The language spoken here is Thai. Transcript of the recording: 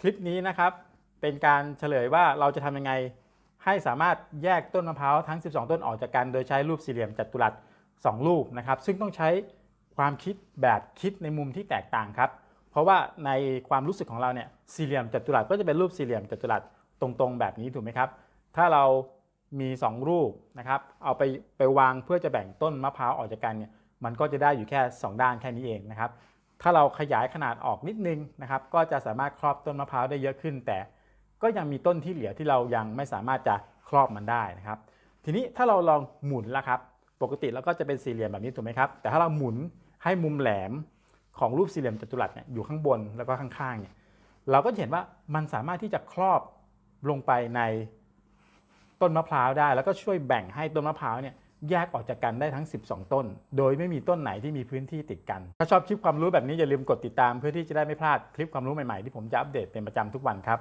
คลิปนี้นะครับ เป็นการเฉลยว่าเราจะทำยังไง ให้สามารถแยกต้นมะพร้าวทั้ง 12 ต้นออกจากกัน โดยใช้รูปสี่เหลี่ยมจัตุรัส2รูปนะครับ ซึ่งต้องใช้ความคิดแบบคิดในมุมที่แตกต่างครับ เพราะว่าในความรู้สึกของเราเนี่ยสี่เหลี่ยมจัตุรัสก็จะเป็นรูปสี่เหลี่ยมจัตุรัสตรงๆ แบบนี้ถูกไหมครับ ถ้าเรามี 2 รูปนะครับเอาไปไปวางเพื่อจะแบ่งต้นมะพร้าวออกจากกันเนี่ยมันก็จะได้อยู่แค่ 2 ด้านแค่นี้เองนะครับ ถ้าเราขยายขนาดออกนิดนึงนะครับ ก็จะสามารถครอบต้นมะพร้าวได้เยอะขึ้น แต่ก็ยังมีต้นที่เหลือที่เรายังไม่สามารถจะครอบมันได้นะครับ ทีนี้ถ้าเราลองหมุนละครับ ปกติเราก็จะเป็นสี่เหลี่ยมแบบนี้ถูกไหมครับ แต่ถ้าเราหมุนให้มุมแหลมของรูปสี่เหลี่ยมจัตุรัสเนี่ยอยู่ข้างบนแล้วก็ข้างๆเนี่ยเราก็เห็นว่ามันสามารถที่จะครอบลงไปในต้นมะพร้าวได้ แล้วก็ช่วยแบ่งให้ต้นมะพร้าวเนี่ย แยกออกจากกันได้ทั้ง 12 ต้น โดยไม่มีต้นไหนที่มีพื้นที่ติดกัน ถ้าชอบคลิปความรู้แบบนี้อย่าลืมกดติดตามเพื่อที่จะได้ไม่พลาดคลิปความรู้ใหม่ๆที่ผมจะอัปเดตเป็นประจำทุกวันครับ